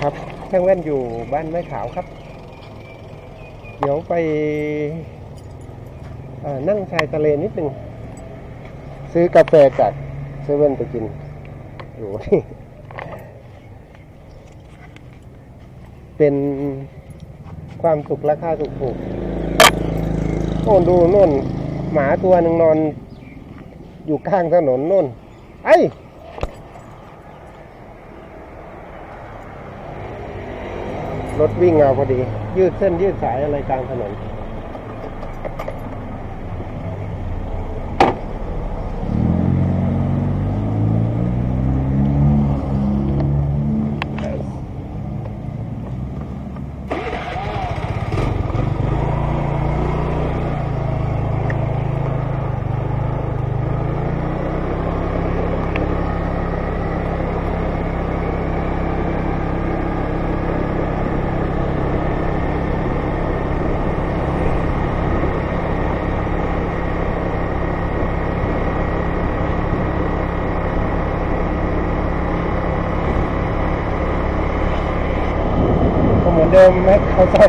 ครับช่างแว่นอยู่บ้านไม้ขาวครับ เดี๋ยวไปนั่งชายทะเลนิดหนึ่ง ซื้อกาแฟจากเซเว่นไปกินอยู่นี่เป็นความสุขราคาถูกโน่นดูโน่น หมาตัวหนึ่งนอน อยู่ข้างถนนโน่นไอ้ รถวิ่งเอาพอดี ยืดเส้นยืดสายอะไรกลางถนน อนเดิมไหมเขาเศร้า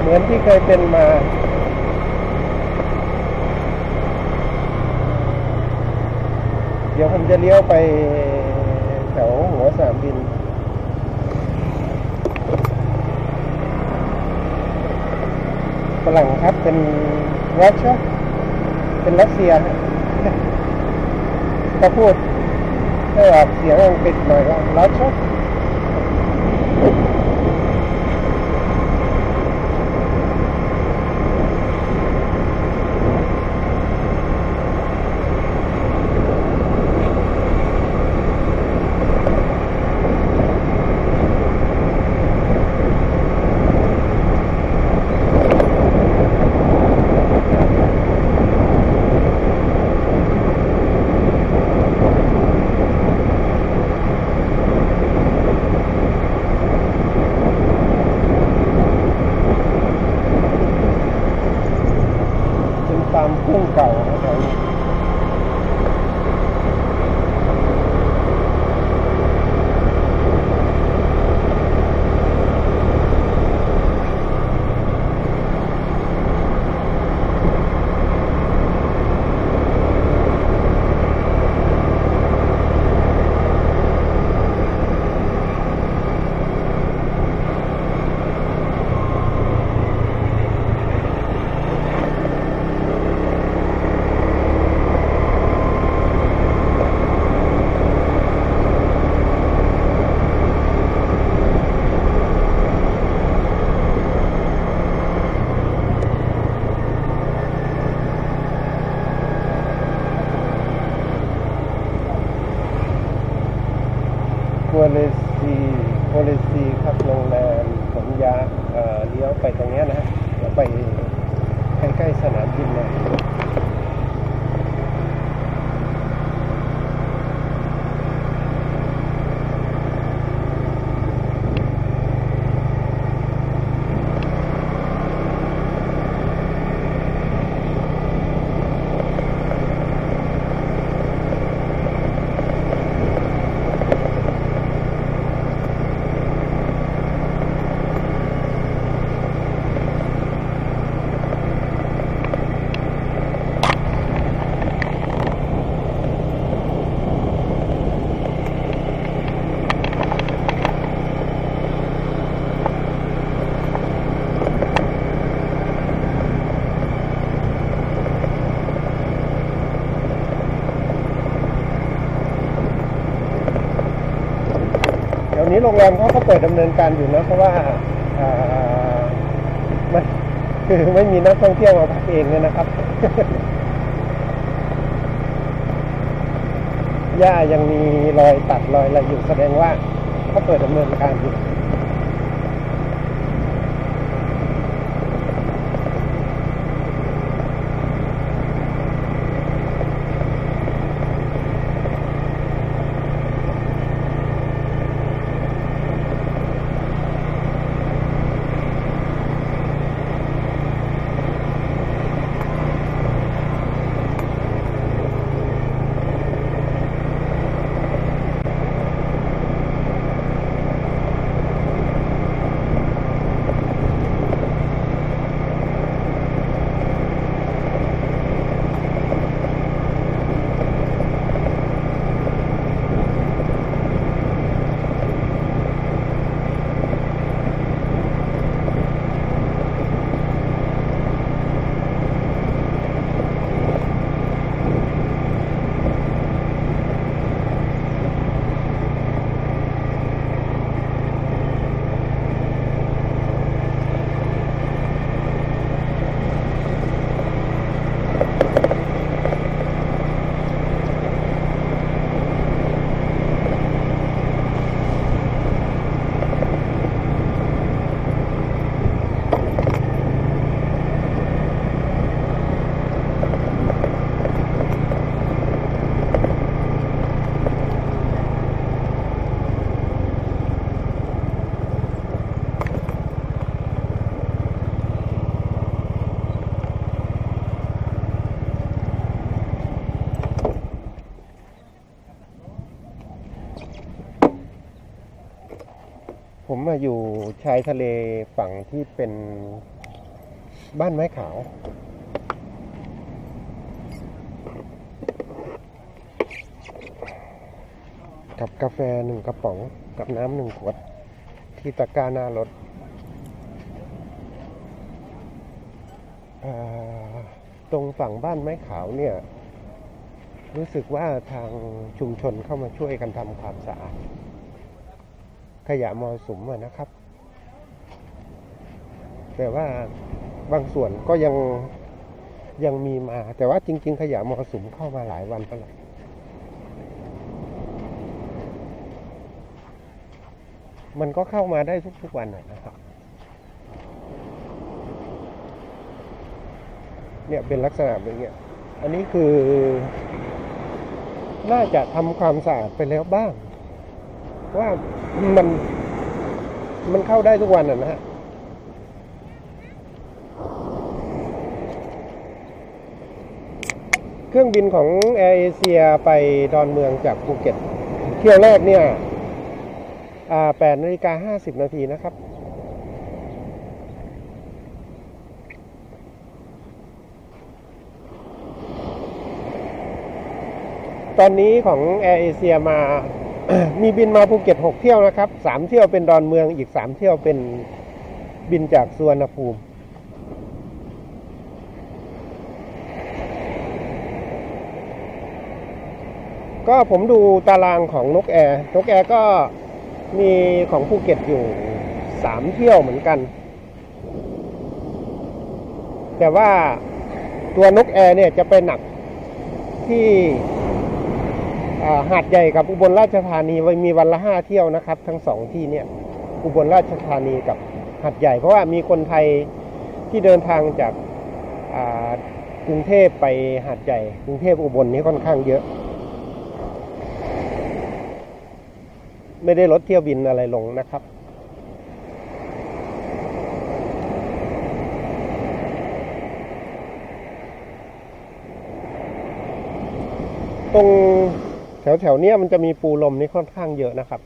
เหมือนที่เคยเป็นมาเดี๋ยวผมจะเลี้ยวไปแถวหัวสนามบิน ฝรั่งครับเป็นรัสเซียเป็นรัสเซียฮะเขาพูดให้ออกเสียงอังกฤษหน่อยว่ารัสเซีย เป็น ฟา ร์มกุ้งเวนี้กัวเลซีโคเลซีครับโรงแรมผมยาเลี้ยวไปตรงนี้นะฮะเดี๋ยวไปใกล้ๆสนามบินนะ นี้โรงแรมเขาก็เปิดดำเนินการอยู่นะเพราะว่าอ่ามันคือไม่มีนักท่องเที่ยวมาพักเองเนี่ยนะครับหญ้ายังมีรอยตัดรอยอะไรอยู่แสดงว่าเขาเปิดดำเนินการอยู่ ผมมาอยู่ชายทะเลฝั่งที่เป็นบ้านไม้ขาว กับกาแฟหนึ่งกระป๋อง กับน้ำหนึ่งขวด ที่ตะกร้าหน้ารถตรงฝั่งบ้านไม้ขาวเนี่ย รู้สึกว่าทางชุมชนเข้ามาช่วยกันทำความสะอาด ขยะมอสุมะนะครับ แต่ว่าบางส่วนก็ยังยังมีมา แต่ว่าจริง ๆ ขยะมอสุมเข้ามาหลายวันแล้วล่ะมันก็เข้ามาได้ทุกๆวันนะครับ เนี่ยเป็นลักษณะแบบเนี้ยอันนี้คือ น่าจะทำความสะอาดไปแล้วบ้าง ว่ามันมันเข้าได้ทุกวันอะนะฮะเครื่องบินของแอร์เอเชียไปดอนเมืองจากภูเก็ต เที่ยวแรกเนี่ยอ่า8นาฬิกา50นาทีนะครับ ตอนนี้ของแอร์เอเชียมา มีบินมาภูเก็ต6เที่ยวนะครับ3เที่ยวเป็นดอนเมืองอีก3เที่ยวเป็นบินจากสุวรรณภูมิ ก็ผมดูตารางของนกแอร์นกแอร์ก็มีของภูเก็ตอยู่3เที่ยวเหมือนกัน แต่ว่าตัวนกแอร์เนี่ยจะไปหนักที่ หาดใหญ่กับอุบลราชธานีมีวันละห้าเที่ยวนะครับ ทั้งสองที่เนี่ยอุบลราชธานีกับหาดใหญ่ เพราะว่ามีคนไทยที่เดินทางจากกรุงเทพไปหาดใหญ่ กรุงเทพอุบลนี้ค่อนข้างเยอะ ไม่ได้ลดเที่ยวบินอะไรลงนะครับตรง แถวแถวๆเนี้ยมันจะมีปูลมนี่ค่อนข้างเยอะนะครับ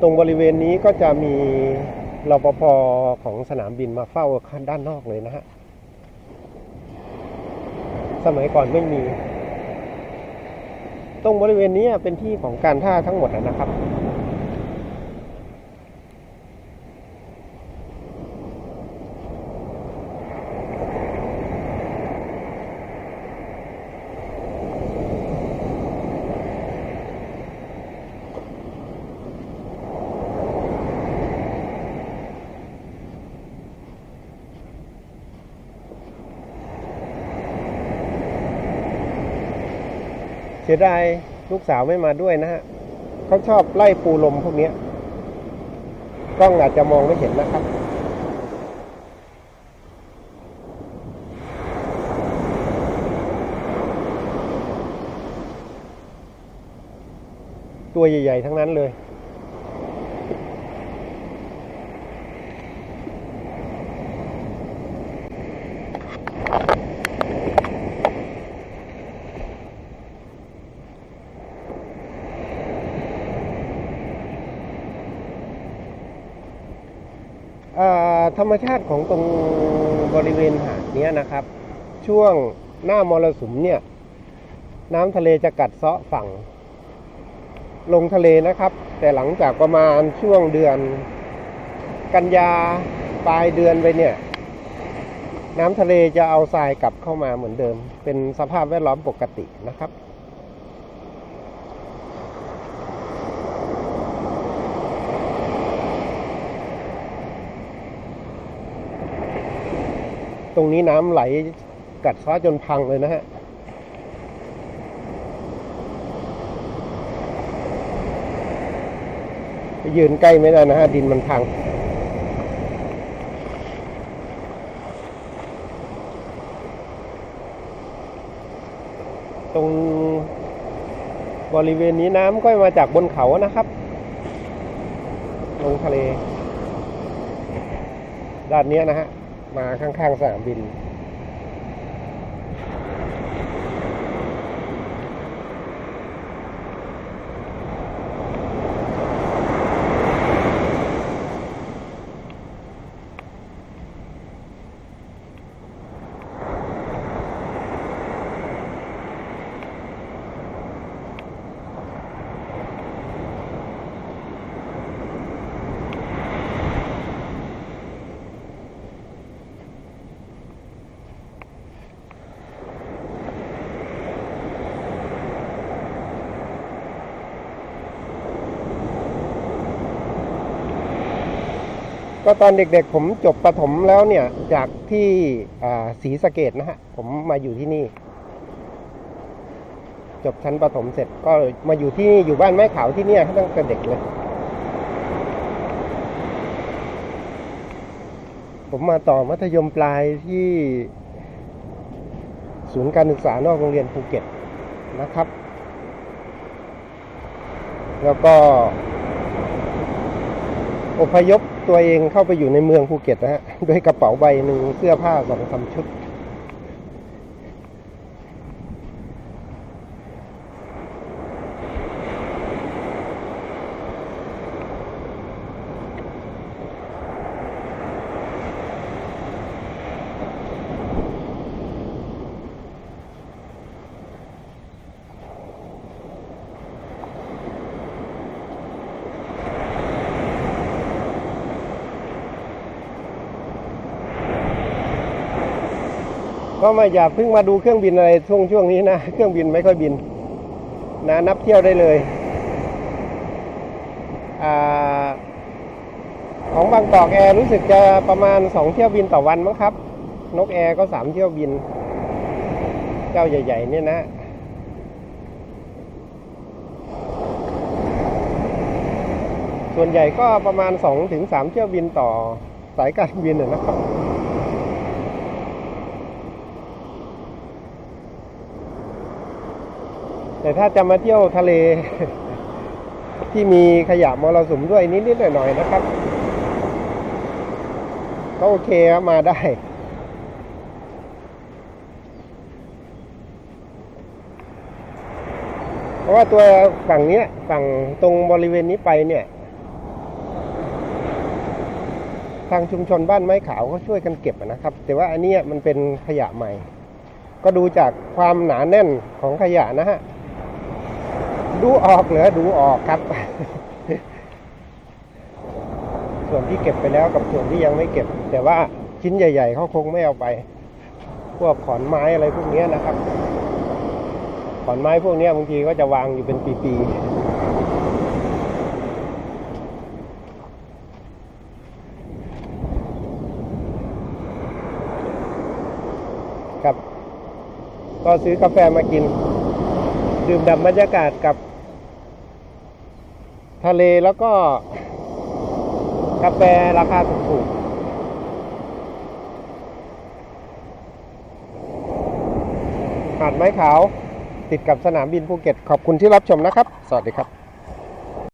ตรงบริเวณนี้ก็จะมีรปภของสนามบินมาเฝ้าด้านนอกเลยนะฮะ สมัยก่อนไม่มี ตรงบริเวณนี้เป็นที่ของการท่าทั้งหมดนะครับ สียดายลูกสาวไม่มาด้วยนะฮะเขาชอบไล่ปูลมพวกนี้กล้องอาจจะมองไม่เห็นนะครับตัวใหญ่ ๆ ทั้งนั้นเลย อ่า ธรรมชาติของตรงบริเวณหาดเนี้ยนะครับ ช่วงหน้ามรสุมเนี่ย น้ำทะเลจะกัดเซาะฝั่ง ลงทะเลนะครับ แต่หลังจากประมาณช่วงเดือน กันยาปลายเดือนไปเนี่ย น้ำทะเลจะเอาทรายกลับเข้ามาเหมือนเดิม เป็นสภาพแวดล้อมปกตินะครับ ตรงนี้น้ำไหลกัดซ้อจนพังเลยนะฮะยืนใกล้ไม่ได้นะฮะ ดินมันพัง ตรงบริเวณนี้น้ำก็มาจากบนเขานะครับ ลงทะเล ด้านนี้นะฮะ มาข้างๆสนามบิน ก็ตอนเด็กๆผมจบประถมแล้วเนี่ย จากที่ศรีสะเกดนะฮะ ผมมาอยู่ที่นี่ จบชั้นประถมเสร็จก็มาอยู่ที่นี่อยู่บ้านไม้ขาวที่เนี่ยตั้งแต่เด็กเลย ผมมาต่อมัธยมปลายที่ ศูนย์การศึกษานอกโรงเรียนภูเก็ตนะครับ แล้วก็อพยพ ตัวเองเข้าไปอยู่ในเมืองภูเก็ตนะฮะด้วยกระเป๋าใบหนึ่งเสื้อผ้าสองสาชุด ก็ไมาอย่าเพิ่งมาดูเครื่องบินอะไรช่วงช่วงนี้นะ เครื่องบินไม่ค่อยบิน นะนับเที่ยวได้เลยอของบางกอกแอร์รู้สึกจะประมาณสองเที่ยวบินต่อวันมั้งครับ นกแอร์ก็สามเที่ยวบิน เจ้าใหญ่ ๆ เนี่ยนะส่วนใหญ่ก็ประมาณสองถึงสามเที่ยวบินต่อสายการบินนะครับ แต่ถ้าจะมาเที่ยวทะเล ที่มีขยะมรสุมด้วยนิดๆหน่อยๆนะครับ ก็โอเคครับมาได้เพราะว่าตัวฝั่งนี้ฝั่งตรงบริเวณนี้ไปเนี่ย ทางชุมชนบ้านไม้ขาวเขาช่วยกันเก็บนะครับ แต่ว่าอันนี้มันเป็นขยะใหม่ ก็ดูจากความหนาแน่นของขยะนะฮะ ดูออกเหรอดูออกครับ ส่วนที่เก็บไปแล้วกับส่วนที่ยังไม่เก็บ แต่ว่าชิ้นใหญ่ ๆเขาคงไม่เอาไป พวกขอนไม้อะไรพวกนี้นะครับ ขอนไม้พวกนี้บางทีก็จะวางอยู่เป็นปีๆครับ ก็ซื้อกาแฟมากิน ดื่มด่ำบรรยากาศกับ ทะเลแล้วก็ กาแฟราคาถูกๆหาดไม้ขาว ติดกับสนามบินภูเก็ต ขอบคุณที่รับชมนะครับ สวัสดีครับ